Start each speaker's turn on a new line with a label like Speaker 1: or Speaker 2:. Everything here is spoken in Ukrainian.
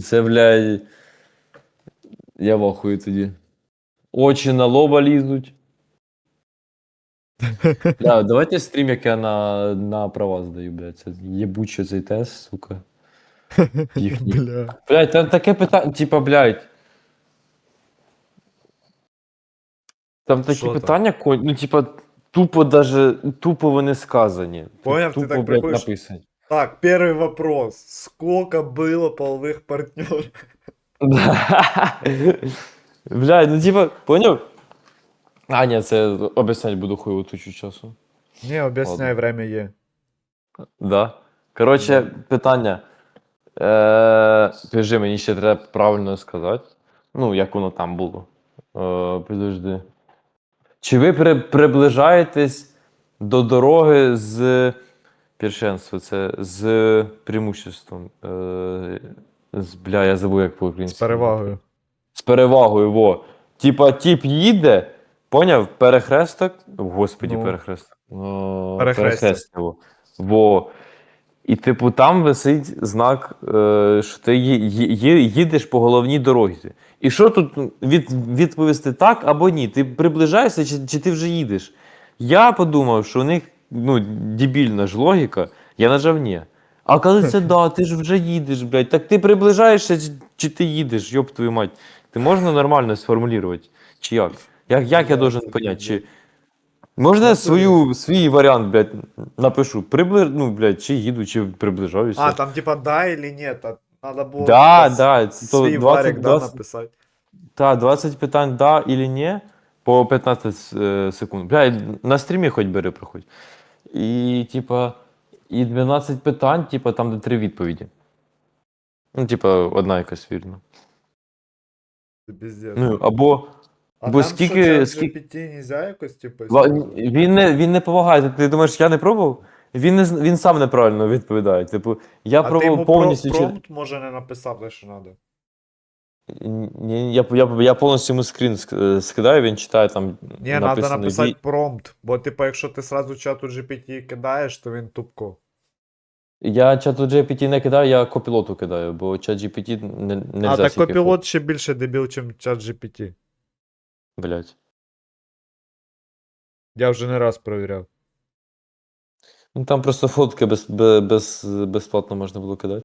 Speaker 1: Це, блядь. Я в ахуї тоді. Очі на лоба лізуть. Да, давайте стрім, як я на, на права здаю, блядь. Це єбучий цей тест, сука. Їхній.
Speaker 2: Бля.
Speaker 1: Блядь, там таке питання, типа, блядь. Там такі
Speaker 2: там?
Speaker 1: питання, конь- ну, типа, тупо даже, тупо вони сказані.
Speaker 2: Поняв, ти так
Speaker 1: блядь,
Speaker 2: приходиш-
Speaker 1: написані.
Speaker 2: Так, первый вопрос. Сколько было половых партнеров?
Speaker 1: Блядь, ну типа, поняв? А, ні, це об'яснять буду хуйову тучу часу.
Speaker 2: Не, об'ясняй, время є.
Speaker 1: Да. Коротше, питання. Е, Підожди, мені ще треба правильно сказати. Ну, як воно там було. Е, підожди. Чи ви при, приближаєтесь до дороги з першенства? Це з преимуществом. Е, з, бля, я забув, як
Speaker 2: З
Speaker 1: по-українськи.
Speaker 2: перевагою.
Speaker 1: З перевагою, во. Типа, тіп їде, поняв, перехресток. Господі,
Speaker 2: Ну.
Speaker 1: перехресток. О,
Speaker 2: Перехрестя.
Speaker 1: перехрестя, Во. во. І, типу, там висить знак, е, що ти ї- ї- ї- їдеш по головній дорозі. І що тут від, відповісти так або ні? Ти приближаєшся чи, чи ти вже їдеш? Я подумав, що у них ну, дебільна ж логіка, я нажав ні. А коли це да, ти ж вже їдеш, блядь. Так ти приближаєшся чи, ти їдеш, йоп твою мать. Ти можна нормально сформулювати? Чи як? Як, як я
Speaker 2: Блядь,
Speaker 1: должен поняти? Чи... Можна свою, свій варіант, блядь, напишу. Прибли... Ну, блядь, чи їду, чи приближаюся.
Speaker 2: А, там типа да или нет? а Надо було
Speaker 1: Да, да, то
Speaker 2: свій
Speaker 1: 20,
Speaker 2: варік да,
Speaker 1: 20.
Speaker 2: написати.
Speaker 1: Та, 20 питань да или ні по 15 е, секунд. Бля, на стрімі хоч бери проходь. І, типа, і 12 питань, типа, там де три відповіді. Ну, типа, одна якась вірна.
Speaker 2: Це.
Speaker 1: Ну, або
Speaker 2: а
Speaker 1: бо
Speaker 2: там
Speaker 1: скільки-
Speaker 2: що,
Speaker 1: скільки-
Speaker 2: GPT нельзя якось, типу, использовать?
Speaker 1: Він не, він не помагає. Ти- думаєш, я не пробував? Він, не, з- він сам неправильно відповідає. Типу, я
Speaker 2: а ти
Speaker 1: пробував
Speaker 2: йому
Speaker 1: повністю.
Speaker 2: про- промпт, може, не написав те, що треба.
Speaker 1: Ні, я, я, я повністю йому скрін ск- е, скидаю, він читає там.
Speaker 2: Ні, треба
Speaker 1: написаний
Speaker 2: написати промпт, бо, типу, якщо ти сразу чату GPT кидаєш, то він тупко.
Speaker 1: Я чату GPT не кидаю, я копілоту кидаю, бо чат GPT не, не
Speaker 2: а так копілот ще більше дебіл, ніж чат GPT.
Speaker 1: Блять.
Speaker 2: Я вже не раз перевіряв.
Speaker 1: Ну там просто фотки без, без, безплатно можна було кидати.